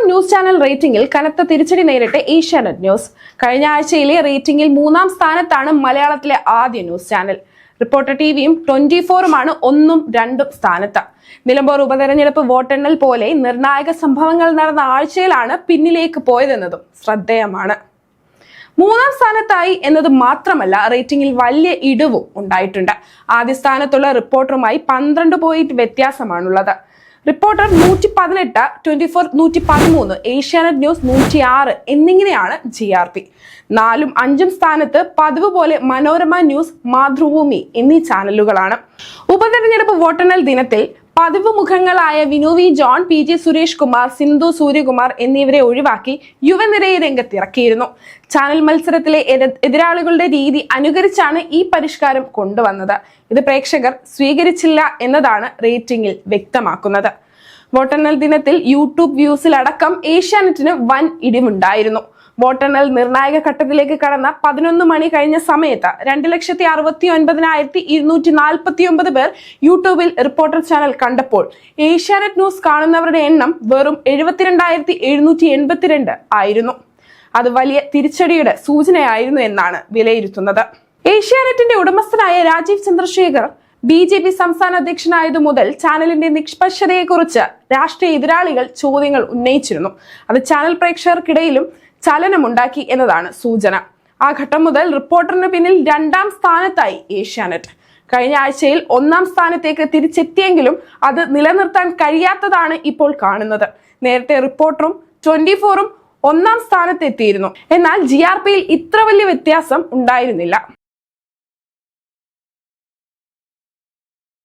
Premium news channel റേറ്റിംഗിൽ കനത്ത തിരിച്ചടി നേരിട്ട് ഏഷ്യാനെറ്റ് ന്യൂസ്. കഴിഞ്ഞ ആഴ്ചയിലെ റേറ്റിംഗിൽ മൂന്നാം സ്ഥാനത്താണ് മലയാളത്തിലെ ആദ്യ ന്യൂസ് ചാനൽ. റിപ്പോർട്ടർ ടിവിയും ട്വന്റി ഫോറുമാണ് ഒന്നും രണ്ടും സ്ഥാനത്ത്. നിലമ്പൂർ ഉപതെരഞ്ഞെടുപ്പ് വോട്ടെണ്ണൽ പോലെ നിർണായക സംഭവങ്ങൾ നടന്ന ആഴ്ചയിലാണ് പിന്നിലേക്ക് പോയതെന്നതും ശ്രദ്ധേയമാണ്. മൂന്നാം സ്ഥാനത്തായി എന്നത് മാത്രമല്ല റേറ്റിംഗിൽ വലിയ ഇടിവും ഉണ്ടായിട്ടുണ്ട്. ആദ്യ സ്ഥാനത്തുള്ള റിപ്പോർട്ടറുമായി പന്ത്രണ്ട് പോയിന്റ് വ്യത്യാസമാണുള്ളത്. റിപ്പോർട്ടർ നൂറ്റി പതിനെട്ട് ട്വന്റി ഫോർ നൂറ്റി പതിമൂന്ന് ഏഷ്യാനെറ്റ് ന്യൂസ് നൂറ്റി ആറ് എന്നിങ്ങനെയാണ് ജി ആർ പി നാലും അഞ്ചും സ്ഥാനത്ത് പതിവ് പോലെ മനോരമ ന്യൂസ് മാതൃഭൂമി എന്നീ ചാനലുകളാണ്. ഉപതെരഞ്ഞെടുപ്പ് വോട്ടെണ്ണൽ ദിനത്തിൽ പതിവ് മുഖങ്ങളായ Vinu V John P J Suresh Kumar Sindhu Suryakumar എന്നിവരെ ഒഴിവാക്കി യുവനിരയെ രംഗത്തിറക്കിയിരുന്നു. ചാനൽ മത്സരത്തിലെ എതിരാളികളുടെ രീതി അനുകരിച്ചാണ് ഈ പരിഷ്കാരം കൊണ്ടുവന്നത്. ഇത് പ്രേക്ഷകർ സ്വീകരിച്ചില്ല എന്നതാണ് റേറ്റിംഗിൽ വ്യക്തമാക്കുന്നത്. വോട്ടെണ്ണൽ ദിനത്തിൽ യൂട്യൂബ് വ്യൂസിലടക്കം ഏഷ്യാനെറ്റിന് വൻ ഇടിവുണ്ടായിരുന്നു. വോട്ടെണ്ണൽ നിർണായക ഘട്ടത്തിലേക്ക് കടന്ന പതിനൊന്ന് മണി കഴിഞ്ഞ സമയത്ത് രണ്ട് ലക്ഷത്തി അറുപത്തി ഒൻപതിനായിരത്തി ഇരുന്നൂറ്റി നാൽപ്പത്തി ഒമ്പത് പേർ യൂട്യൂബിൽ റിപ്പോർട്ടർ ചാനൽ കണ്ടപ്പോൾ ഏഷ്യാനെറ്റ് ന്യൂസ് കാണുന്നവരുടെ എണ്ണം വെറും എഴുപത്തിരണ്ടായിരത്തി എഴുന്നൂറ്റി എൺപത്തിരണ്ട് ആയിരുന്നു. അത് വലിയ തിരിച്ചടിയുടെ സൂചനയായിരുന്നു എന്നാണ് വിലയിരുത്തുന്നത്. ഏഷ്യാനെറ്റിന്റെ ഉടമസ്ഥനായ Rajeev Chandrasekhar B J P സംസ്ഥാന അധ്യക്ഷനായതു മുതൽ ചാനലിന്റെ നിഷ്പക്ഷതയെക്കുറിച്ച് രാഷ്ട്രീയ എതിരാളികൾ ചോദ്യങ്ങൾ ഉന്നയിച്ചിരുന്നു. അത് ചാനൽ പ്രേക്ഷകർക്കിടയിലും ചലനമുണ്ടാക്കി എന്നതാണ് സൂചന. ആ ഘട്ടം മുതൽ റിപ്പോർട്ടറിന് പിന്നിൽ രണ്ടാം സ്ഥാനത്തായി ഏഷ്യാനെറ്റ്. കഴിഞ്ഞ ആഴ്ചയിൽ ഒന്നാം സ്ഥാനത്തേക്ക് തിരിച്ചെത്തിയെങ്കിലും അത് നിലനിർത്താൻ കഴിയാത്തതാണ് ഇപ്പോൾ കാണുന്നത്. നേരത്തെ റിപ്പോർട്ടറും ട്വന്റി ഫോറും ഒന്നാം സ്ഥാനത്തെത്തിയിരുന്നു. എന്നാൽ ജി ആർ പിയിൽ ഇത്ര വലിയ വ്യത്യാസം ഉണ്ടായിരുന്നില്ല.